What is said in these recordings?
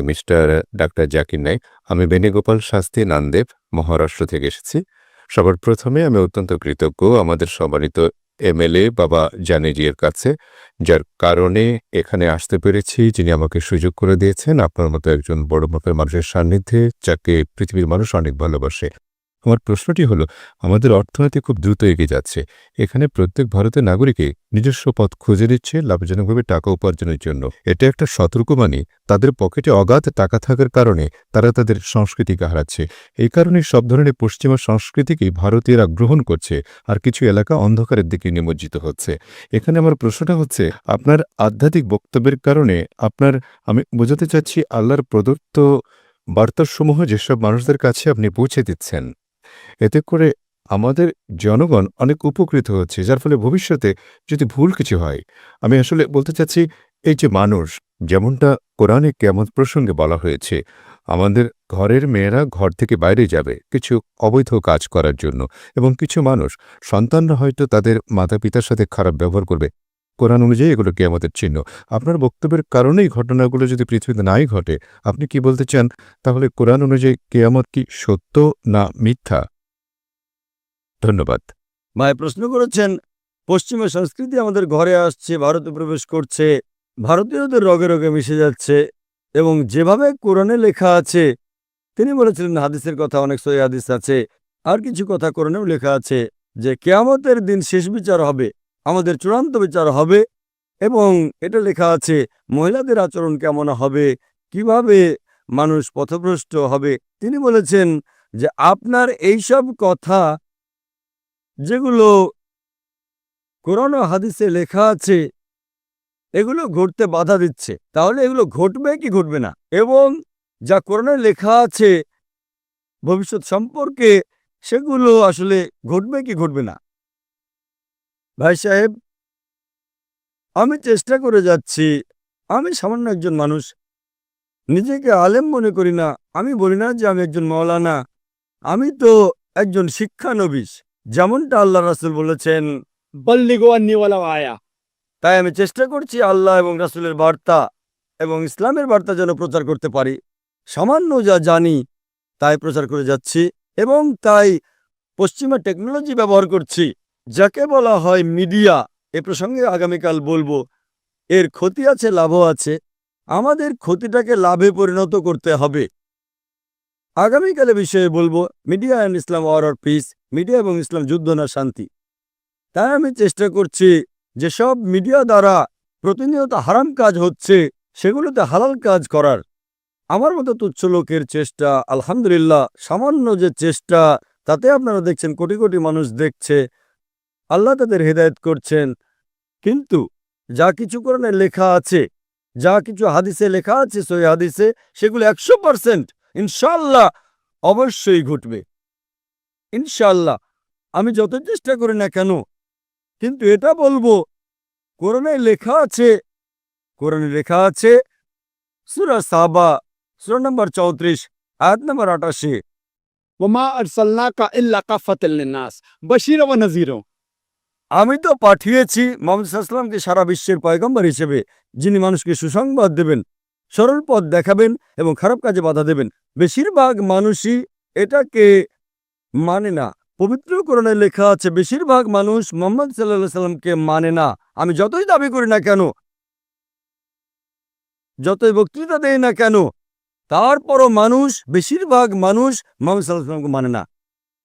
Mister doctor Zakir নাই আমি বেনিগোপাল শাস্তি নান্দেব, মহারাষ্ট্র থেকে এসেছি। সবার প্রথমে আমি অত্যন্ত কৃতজ্ঞ আমাদের সম্মানিত এমএলএ বাবা জানেজিয়ের কাছে, যার কারণে এখানে আসতে পেরেছি, যিনি আমাকে সুযোগ করে দিয়েছেন। আপনার মতো একজন বড় মাপের মানুষের সান্নিধ্যে, যাকে পৃথিবীর মানুষ অনেক ভালোবাসে। আমার প্রশ্নটি হলো, আমাদের অর্থনীতি খুব দ্রুত এগিয়ে যাচ্ছে। এখানে প্রত্যেক ভারতের নাগরিকই নিজস্ব পথ খুঁজে নিচ্ছে লাভজনকভাবে টাকা উপার্জনের জন্য। এটা একটা সতর্কবাণী তাদের পকেটে অগাধ টাকা থাকার কারণে তারা তাদের সংস্কৃতিকে হারাচ্ছে। এই কারণে সব ধরনের পশ্চিমা সংস্কৃতিকেই ভারতীয়রা গ্রহণ করছে আর কিছু এলাকা অন্ধকারের দিকে নিমজ্জিত হচ্ছে। এখানে আমার প্রশ্নটা হচ্ছে, আপনার আধ্যাত্মিক বক্তব্যের কারণে আপনার, আমি বোঝাতে চাচ্ছি আল্লাহর প্রদত্ত বার্তাসমূহ যেসব মানুষদের কাছে আপনি পৌঁছে দিচ্ছেন। এতে করে আমাদের জনগণ অনেক উপকৃত হচ্ছে, যার ফলে ভবিষ্যতে যদি ভুল কিছু হয়, আমি আসলে বলতে চাচ্ছি, এই যে মানুষ, যেমনটা কোরআনে কেমন প্রসঙ্গে বলা হয়েছে, আমাদের ঘরের মেয়েরা ঘর থেকে বাইরে যাবে কিছু অবৈধ কাজ করার জন্য এবং কিছু মানুষ, সন্তানরা হয়তো তাদের মাতা পিতার সাথে খারাপ ব্যবহার করবে। কোরআন অনুযায়ী এগুলো কেয়ামতের চিহ্ন। আপনার বক্তব্যের কারণেই ঘটনাগুলো যদি পৃথিবীতে নাই ঘটে, আপনি কি বলতে চান? তাহলে কোরআন অনুযায়ী কেয়ামত কি সত্য না মিথ্যা? ধন্যবাদ। ভাই, প্রশ্ন করেছেন, পশ্চিমা সংস্কৃতি আমাদের ঘরে আসছে, ভারতে প্রবেশ করছে, ভারতীয়দের রগে রগে মিশে যাচ্ছে এবং যেভাবে কোরআনে লেখা আছে, তিনি বলেছিলেন হাদিসের কথা, অনেক সহি হাদিস আছে, আর কিছু কথা কোরআনেও লেখা আছে যে কেয়ামতের দিন শেষ বিচার হবে, আমাদের চূড়ান্ত বিচার হবে এবং এটা লেখা আছে, মহিলাদের আচরণ কেমন হবে, কীভাবে মানুষ পথভ্রষ্ট হবে। তিনি বলেছেন যে আপনার এইসব কথা যেগুলো কোরআন হাদিসে লেখা আছে, এগুলো ঘটতে বাধা দিচ্ছে। তাহলে এগুলো ঘটবে কি ঘটবে না? এবং যা কোরআনে লেখা আছে, ভবিষ্যৎ সম্পর্কে সেগুলো আসলে ঘটবে কি ঘটবে না? ভাই সাহেব, আমি চেষ্টা করে যাচ্ছি। আমি সামান্য একজন মানুষ। নিজেকে আলেম মনে করি না। আমি বলি না যে আমি একজন মৌলানা। আমি তো একজন শিক্ষানবিশ। যেমনটা আল্লাহ রাসুল বলেছেন আয়া। তাই আমি চেষ্টা করছি আল্লাহ এবং রাসুলের বার্তা এবং ইসলামের বার্তা যেন প্রচার করতে পারি। সামান্য যা জানি তাই প্রচার করে যাচ্ছি এবং তাই পশ্চিমা টেকনোলজি ব্যবহার করছি যাকে বলা হয় মিডিয়া। এ প্রসঙ্গে আগামীকাল বলব এর ক্ষতি আছে লাভও আছে। আমাদের ক্ষতিটাকে লাভে পরিণত করতে হবে। আগামীকালে বিষয়ে বলব, media and Islam war or peace, media এবং ইসলাম যুদ্ধ না শান্তি। তাই আমি চেষ্টা করছি যেসব মিডিয়া দ্বারা প্রতিনিয়ত হারাম কাজ হচ্ছে, সেগুলোতে হালাল কাজ করার। আমার মতো তুচ্ছ লোকের চেষ্টা, আলহামদুলিল্লাহ, সামান্য যে চেষ্টা, তাতে আপনারা দেখছেন কোটি কোটি মানুষ দেখছে, আল্লাহ তাদের হেদায়েত করছেন। কিন্তু যা কিছু কোরআনে লেখা আছে, যা কিছু হাদিসে লেখা আছে সই হাদিসে, সেগুলো একশো পার্সেন্ট ইনশাল্লাহ অবশ্যই ঘটবে। ইনশাল্লাহ আমি যত চেষ্টা করি না কেন কিন্তু এটা বলব কোরআনে লেখা আছে কোরআনে লেখা আছে সুরা সাবা সুরা নম্বর চৌত্রিশ আয়াত নম্বর আটাশি। বশির আমি তো পাঠিয়েছি মোহাম্মদ সারা বিশ্বের পয়গম্বর হিসেবে যিনি মানুষকে সুসংবাদ দেবেন। সরল পথ দেখাবেন এবং খারাপ কাজে বাধা দেবেন। বেশিরভাগ মানুষই এটাকে মানে না। পবিত্র কোরআনে লেখা আছে, বেশিরভাগ মানুষ মোহাম্মদ সাল্লাহ সাল্লামকে মানে না। আমি যতই দাবি করি না কেন, যতই বক্তৃতা দেয় না কেন, তারপরও মানুষ, বেশিরভাগ মানুষ মোহাম্মদ সাল্লাহ সাল্লামকে মানে না।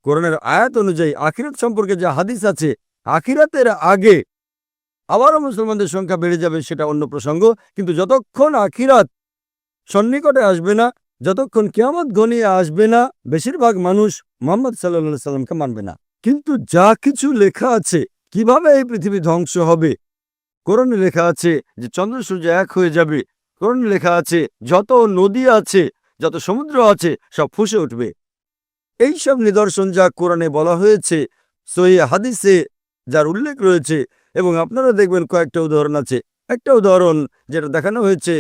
কোরআনের আয়াত অনুযায়ী আখিরাত সম্পর্কে যে হাদিস আছে, আখিরাতের আগে আবারও মুসলমানদের সংখ্যা বেড়ে যাবে সেটা অন্য প্রসঙ্গ। কিন্তু যতক্ষণ আখিরাত সন্নিকটে আসবে না, যতক্ষণ কিয়ামত ঘনিয়ে আসবে না, বেশিরভাগ মানুষ মোহাম্মদ সাল্লা সাল্লামকে মানবে না। কিন্তু যা কিছু লেখা আছে, কীভাবে এই পৃথিবী ধ্বংস হবে? কোরআনে লেখা আছে যে চন্দ্র সূর্য এক হয়ে যাবে। কোরআনে লেখা আছে যত নদী আছে, যত সমুদ্র আছে, সব ফুসে উঠবে। এই সব নিদর্শন যা কোরআনে বলা হয়েছে, সহি হাদিসে যার উল্লেখ রয়েছে, এবং আপনারা দেখবেন কয়েকটা উদাহরণ আছে। একটা উদাহরণ যেটা দেখানো হয়েছে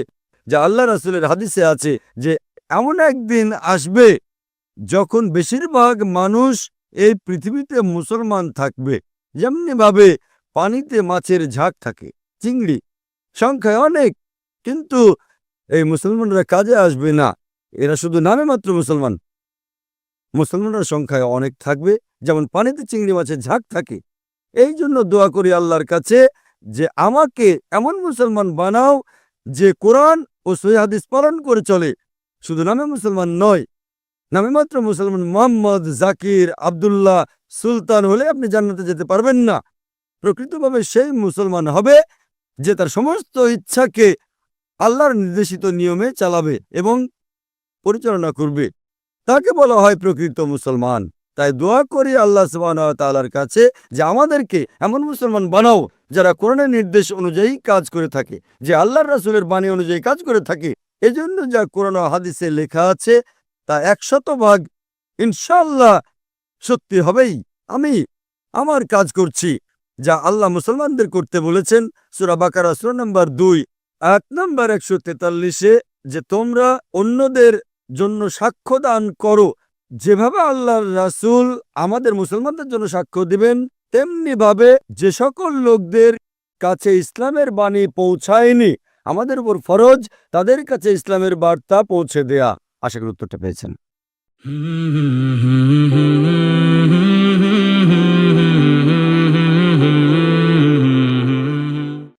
যে আল্লাহ রাসুলের হাদিসে আছে যে, এমন একদিন আসবে যখন বেশিরভাগ মানুষ এই পৃথিবীতে মুসলমান থাকবে। যেমনিভাবে পানিতে মাছের ঝাঁক থাকে, চিংড়ি সংখ্যায় অনেক, কিন্তু এই মুসলমানরা কাজে আসবে না। এরা শুধু নামে মাত্র মুসলমান। মুসলমানরা সংখ্যায় অনেক থাকবে, যেমন পানিতে চিংড়ি মাছের ঝাঁক থাকে। এই জন্য দোয়া করি আল্লাহর কাছে যে, আমাকে এমন মুসলমান বানাও যে, কোরআন ও সৈহাদিস পালন করে চলে। শুধু নামে মুসলমান নয়, নামে মাত্র মুসলমান মোহাম্মদ জাকির আব্দুল্লাহ সুলতান হলে আপনি জান্নাতে যেতে পারবেন না। প্রকৃতভাবে সেই মুসলমান হবে যে তার সমস্ত ইচ্ছাকে আল্লাহর নির্দেশিত নিয়মে চালাবে এবং পরিচালনা করবে। তাকে বলা হয় প্রকৃত মুসলমান। তাই দোয়া করি আল্লাহ ওয়া কাছে যে আমাদেরকে এমন মুসলমান বানাও যারা কোরআনের নির্দেশ অনুযায়ী কাজ করে থাকে, যে আল্লাহর রাসুলের বাণী অনুযায়ী কাজ করে থাকে। এজন্য যা কোরআন হাদিসে লেখা আছে, তা একশত ভাগ ইনশাল্লাহ সত্যি হবেই। আমি আমার কাজ করছি, যা আল্লাহ মুসলমানদের করতে বলেছেন। সুরা বাকারা, সুরা নাম্বার দুই, এক নম্বর একশো তেতাল্লিশে, যে তোমরা অন্যদের জন্য সাক্ষ্য দান করো যেভাবে আল্লাহর রাসুল আমাদের মুসলমানদের জন্য সাক্ষ্য দিবেন তেমনিভাবে যে সকল লোকদের কাছে ইসলামের বাণী পৌঁছায়নি, আমাদের উপর ফরজ, তাদের কাছে ইসলামের বার্তা পৌঁছে দেয়া। আশা করি উত্তরটা পেয়েছেন।